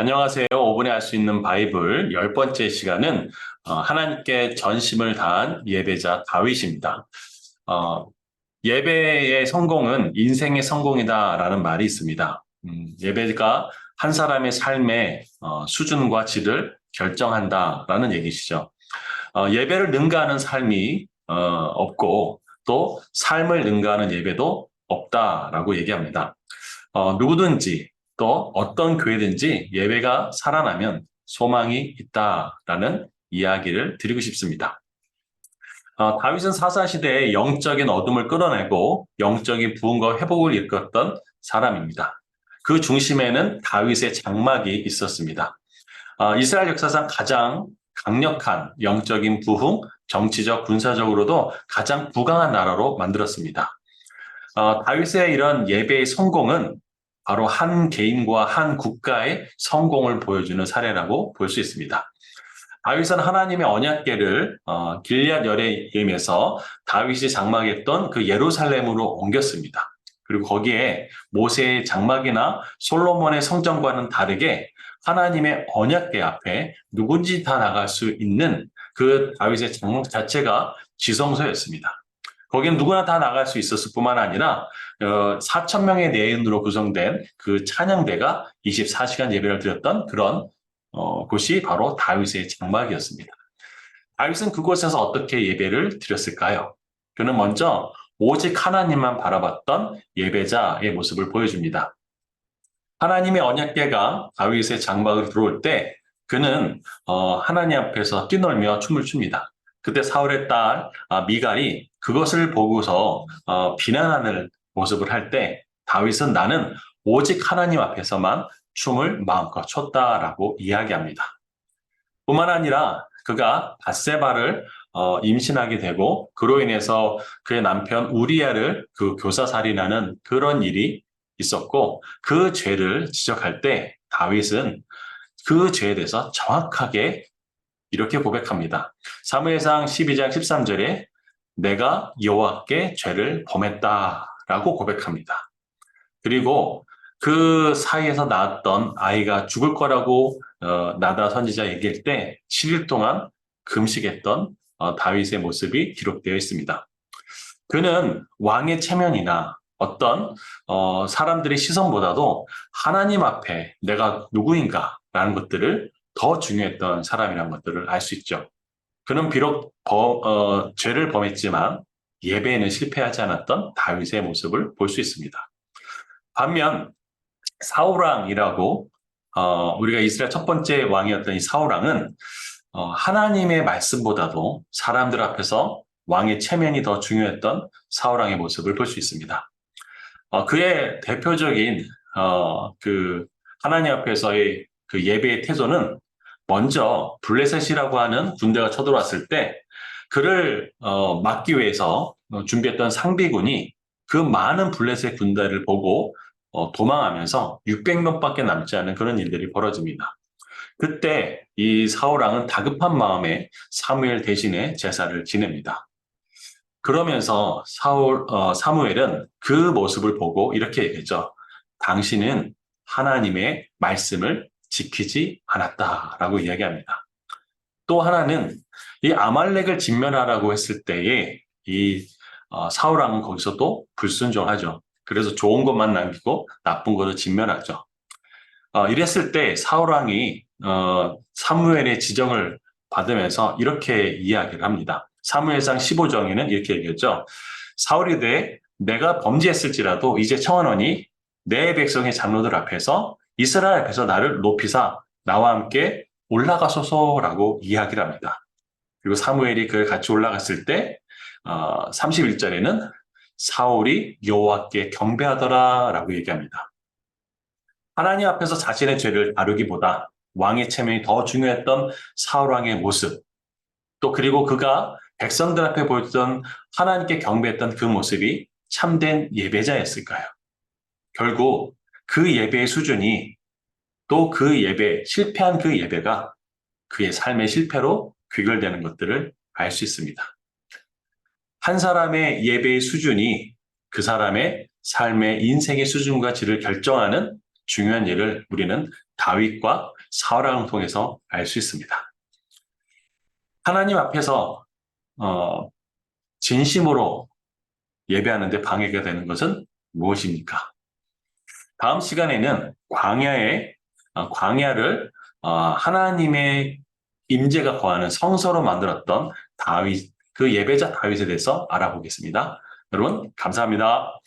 안녕하세요. 5분에 알수 있는 바이블 열 번째 시간은 어, 하나님께 전심을 다한 예배자 다윗입니다. 어, 예배의 성공은 인생의 성공이다라는 말이 있습니다. 음, 예배가 한 사람의 삶의 어, 수준과 질을 결정한다라는 얘기시죠. 어, 예배를 능가하는 삶이 어, 없고 또 삶을 능가하는 예배도 없다라고 얘기합니다. 어, 누구든지 또 어떤 교회든지 예배가 살아나면 소망이 있다라는 이야기를 드리고 싶습니다. 어, 다윗은 사사 시대에 영적인 어둠을 끌어내고 영적인 부흥과 회복을 이끌었던 사람입니다. 그 중심에는 다윗의 장막이 있었습니다. 어, 이스라엘 역사상 가장 강력한 영적인 부흥, 정치적, 군사적으로도 가장 부강한 나라로 만들었습니다. 어, 다윗의 이런 예배의 성공은 바로 한 개인과 한 국가의 성공을 보여주는 사례라고 볼 수 있습니다. 다윗은 하나님의 언약궤를 어, 길리앗 여레임에서 다윗이 장막했던 그 예루살렘으로 옮겼습니다. 그리고 거기에 모세의 장막이나 솔로몬의 성전과는 다르게 하나님의 언약궤 앞에 누군지 다 나갈 수 있는 그 다윗의 장막 자체가 지성소였습니다. 거기는 누구나 다 나갈 수 있었을 뿐만 아니라 어, 4천 명의 내인으로 구성된 그 찬양대가 24시간 예배를 드렸던 그런 어, 곳이 바로 다윗의 장막이었습니다. 다윗은 그곳에서 어떻게 예배를 드렸을까요? 그는 먼저 오직 하나님만 바라봤던 예배자의 모습을 보여줍니다. 하나님의 언약궤가 다윗의 장막으로 들어올 때 그는 어, 하나님 앞에서 뛰놀며 춤을 춥니다. 그때 사울의 딸 아, 미갈이 그것을 보고서 어, 비난하는 모습을 할 때 다윗은 나는 오직 하나님 앞에서만 춤을 마음껏 췄다라고 이야기합니다. 뿐만 아니라 그가 바세바를 어, 임신하게 되고 그로 인해서 그의 남편 우리야를 그 교사살인하는 그런 일이 있었고 그 죄를 지적할 때 다윗은 그 죄에 대해서 정확하게 이렇게 고백합니다. 사무엘상 12장 13절에 내가 여호와께 죄를 범했다라고 고백합니다. 그리고 그 사이에서 낳았던 아이가 죽을 거라고 어, 나다 선지자 얘기할 때 7일 동안 금식했던 어, 다윗의 모습이 기록되어 있습니다. 그는 왕의 체면이나 어떤 어, 사람들의 시선보다도 하나님 앞에 내가 누구인가라는 것들을 더 중요했던 사람이라는 것들을 알 수 있죠. 그는 비록 범, 어, 죄를 범했지만 예배에는 실패하지 않았던 다윗의 모습을 볼 수 있습니다. 반면 사우랑이라고 어, 우리가 이스라엘 첫 번째 왕이었던 이 사우랑은 어, 하나님의 말씀보다도 사람들 앞에서 왕의 체면이 더 중요했던 사우랑의 모습을 볼 수 있습니다. 어, 그의 대표적인 어, 그 하나님 앞에서의 그 예배의 태도는 먼저 블레셋이라고 하는 군대가 쳐들어왔을 때 그를 어, 막기 위해서 준비했던 상비군이 그 많은 블레셋 군대를 보고 어, 도망하면서 600명밖에 남지 않은 그런 일들이 벌어집니다. 그때 이 사울왕은 다급한 마음에 사무엘 대신에 제사를 지냅니다. 그러면서 사울 어, 사무엘은 그 모습을 보고 이렇게 얘기했죠. 당신은 하나님의 말씀을 지키지 않았다라고 이야기합니다. 또 하나는 이 아말렉을 진멸하라고 했을 때에 이 어, 사울왕은 거기서도 불순종하죠. 그래서 좋은 것만 남기고 나쁜 것을 진멸하죠. 어, 이랬을 때 사울왕이 어, 사무엘의 지정을 받으면서 이렇게 이야기를 합니다. 사무엘상 15정에는 이렇게 얘기했죠. 사울이 돼 내가 범죄했을지라도 이제 청하노니 내 백성의 장로들 앞에서 이스라엘 앞에서 나를 높이사 나와 함께 올라가소서라고 이야기를 합니다. 그리고 사무엘이 그 같이 올라갔을 때 어, 31절에는 사울이 여호와께 경배하더라라고 얘기합니다. 하나님 앞에서 자신의 죄를 다루기보다 왕의 체면이 더 중요했던 사울 왕의 모습, 또 그리고 그가 백성들 앞에 보였던 하나님께 경배했던 그 모습이 참된 예배자였을까요? 결국 그 예배의 수준이 또 그 예배, 실패한 그 예배가 그의 삶의 실패로 귀결되는 것들을 알 수 있습니다. 한 사람의 예배의 수준이 그 사람의 삶의 인생의 수준과 질을 결정하는 중요한 예를 우리는 다윗과 사울왕을 통해서 알 수 있습니다. 하나님 앞에서 어, 진심으로 예배하는데 방해가 되는 것은 무엇입니까? 다음 시간에는 광야의 어, 광야를 어, 하나님의 임재가 거하는 성서로 만들었던 다윗 그 예배자 다윗에 대해서 알아보겠습니다. 여러분 감사합니다.